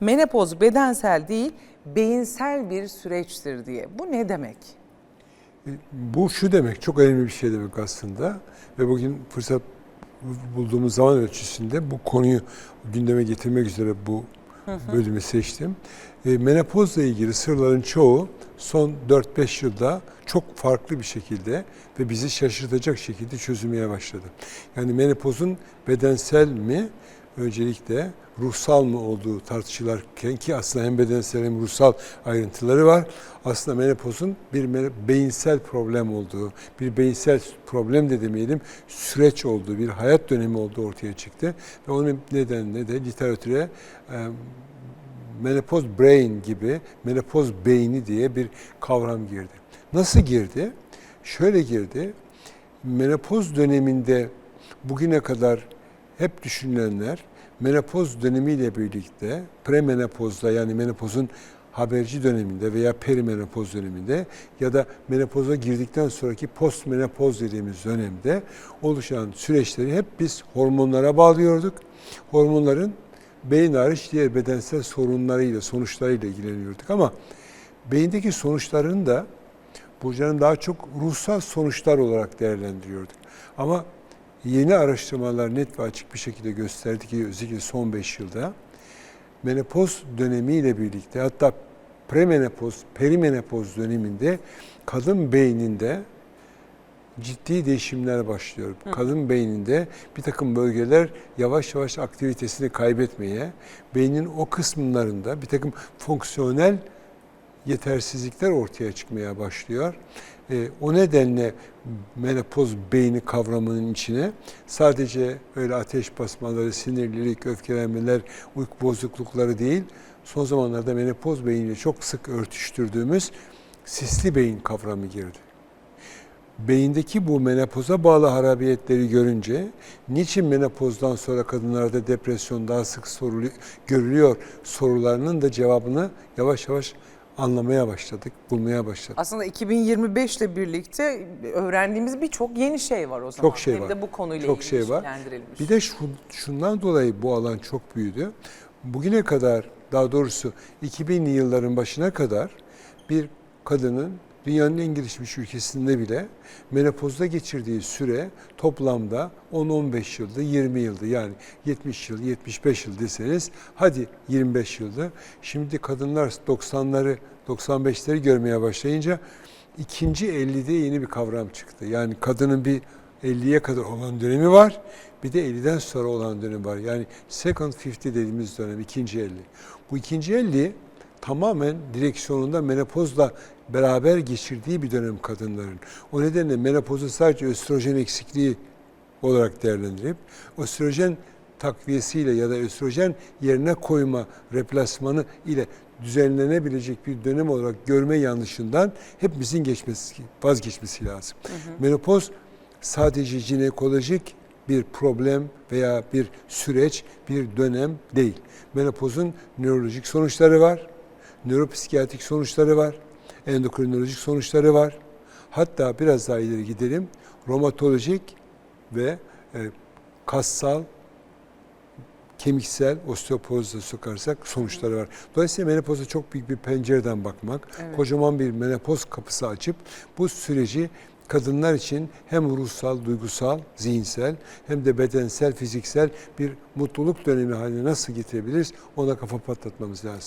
menopoz bedensel değil beyinsel bir süreçtir diye. Bu ne demek? Bu şu demek, çok önemli bir şey demek aslında. Ve bugün fırsat bulduğumuz zaman ölçüsünde bu konuyu gündeme getirmek üzere bu bölümü seçtim. E, menopozla ilgili sırların çoğu son 4-5 yılda çok farklı bir şekilde ve bizi şaşırtacak şekilde çözülmeye başladı. Yani menopozun bedensel mi, öncelikle ruhsal mı olduğu tartışılarken ki aslında hem bedensel hem ruhsal ayrıntıları var. Aslında menopozun bir beyinsel problem olduğu, bir beyinsel problem de demeyelim, süreç olduğu, bir hayat dönemi olduğu ortaya çıktı. Ve onun nedenle de literatüre e, menopoz brain gibi menopoz beyni diye bir kavram girdi. Nasıl girdi? Şöyle girdi. Menopoz döneminde bugüne kadar hep düşünülenler menopoz dönemiyle birlikte premenopozda yani menopozun haberci döneminde veya perimenopoz döneminde ya da menopoza girdikten sonraki postmenopoz dediğimiz dönemde oluşan süreçleri hep biz hormonlara bağlıyorduk. Hormonların beyin hariç diğer bedensel sorunlarıyla, sonuçlarıyla ilgileniyorduk ama beyindeki sonuçlarını da Burcu'nun daha çok ruhsal sonuçlar olarak değerlendiriyorduk. Ama yeni araştırmalar net ve açık bir şekilde gösterdi ki özellikle son 5 yılda menopoz dönemiyle birlikte hatta premenopoz, perimenopoz döneminde kadın beyninde ciddi değişimler başlıyor. Kadın beyninde bir takım bölgeler yavaş yavaş aktivitesini kaybetmeye, beynin o kısımlarında bir takım fonksiyonel yetersizlikler ortaya çıkmaya başlıyor. E, o nedenle menopoz beyni kavramının içine sadece öyle ateş basmaları, sinirlilik, öfkelenmeler, uyku bozuklukları değil, son zamanlarda menopoz beyniyle çok sık örtüştürdüğümüz sisli beyin kavramı girdi. Beyindeki bu menopoza bağlı harabiyetleri görünce niçin menopozdan sonra kadınlarda depresyon daha sık sorulu, görülüyor sorularının da cevabını yavaş yavaş anlamaya başladık, bulmaya başladık. Aslında 2025 ile birlikte öğrendiğimiz birçok yeni şey var o zaman. Çok şey Hem var. de bu konuyla Çok ilgili şey var. Bir de şu, şundan dolayı bu alan çok büyüdü. Bugüne kadar daha doğrusu 2000'li yılların başına kadar bir kadının dünyanın en gelişmiş ülkesinde bile menopozda geçirdiği süre toplamda 10-15 yıldı, 20 yıldı. Yani 70 yıl, 75 yıl deseniz hadi 25 yıldı. Şimdi kadınlar 90'ları, 95'leri görmeye başlayınca ikinci 50'de yeni bir kavram çıktı. Yani kadının bir 50'ye kadar olan dönemi var. Bir de 50'den sonra olan dönem var. Yani second 50 dediğimiz dönem, ikinci 50. Bu ikinci 50 tamamen direksiyonunda menopozla beraber geçirdiği bir dönem kadınların. O nedenle menopozu sadece östrojen eksikliği olarak değerlendirip östrojen takviyesiyle ya da östrojen yerine koyma replasmanı ile düzenlenebilecek bir dönem olarak görme yanlışından hepimizin geçmesi, vazgeçmesi lazım. Menopoz sadece jinekolojik bir problem veya bir süreç, bir dönem değil. Menopozun nörolojik sonuçları var, nöropsikiyatrik sonuçları var, endokrinolojik sonuçları var. Hatta biraz daha ileri gidelim, romatolojik ve e, kassal, kemiksel, osteoporoz da sokarsak sonuçları var. Dolayısıyla menopoza çok büyük bir pencereden bakmak, Evet. kocaman bir menopoz kapısı açıp bu süreci kadınlar için hem ruhsal, duygusal, zihinsel hem de bedensel, fiziksel bir mutluluk dönemi haline nasıl getirebiliriz ona kafa patlatmamız lazım.